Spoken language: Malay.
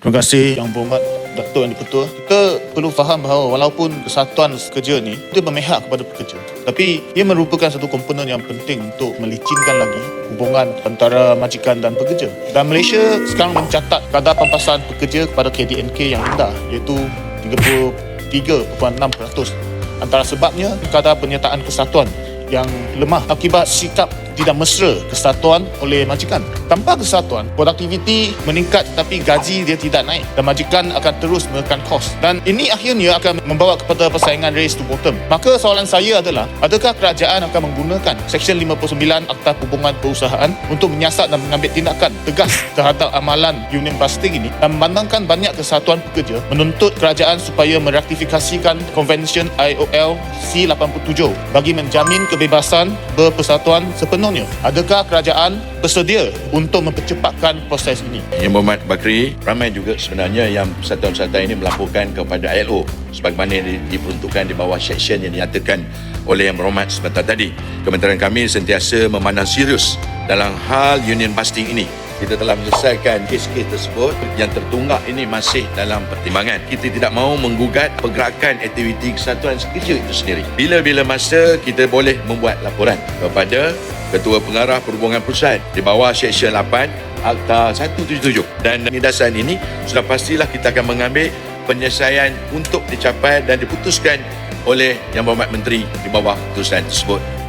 Terima kasih Yang Berhormat Datuk Yang Di-Pertua. Kita perlu faham bahawa walaupun kesatuan kerja ni dia memihak kepada pekerja. Tapi ia merupakan satu komponen yang penting untuk melicinkan lagi hubungan antara majikan dan pekerja. Dan Malaysia sekarang mencatat kadar pampasan pekerja kepada KDNK yang rendah iaitu 33.6%. Antara sebabnya kadar penyertaan kesatuan yang lemah akibat sikap tidak mesra kesatuan oleh majikan. Tanpa kesatuan, produktiviti meningkat tetapi gaji dia tidak naik dan majikan akan terus menekan kos. Dan ini akhirnya akan membawa kepada persaingan race to bottom. Maka soalan saya adalah, adakah kerajaan akan menggunakan Seksyen 59 Akta Hubungan Perusahaan untuk menyiasat dan mengambil tindakan tegas terhadap amalan union busting ini dan memandangkan banyak kesatuan pekerja menuntut kerajaan supaya meraktifikasikan Convention IOL C87 bagi menjamin kebebasan berpersatuan sepenuhnya. Adakah kerajaan bersedia untuk mempercepatkan proses ini? Yang Berhormat Bakri, ramai juga sebenarnya yang persatuan-persatuan ini melaporkan kepada ILO sebagaimana di- diperuntukkan di bawah seksyen yang dinyatakan oleh Yang Berhormat sebentar tadi. Kementerian kami sentiasa memandang serius dalam hal union busting ini. Kita telah menyelesaikan kes-kes tersebut yang tertunggak ini masih dalam pertimbangan. Kita tidak mahu menggugat pergerakan aktiviti kesatuan sekecil itu sendiri. Bila-bila masa kita boleh membuat laporan kepada Ketua Pengarah Perhubungan Perusahaan di bawah Seksyen 8 Akta 177 dan landasan ini sudah pastilah kita akan mengambil penyelesaian untuk dicapai dan diputuskan oleh Yang Berhormat Menteri di bawah keputusan tersebut.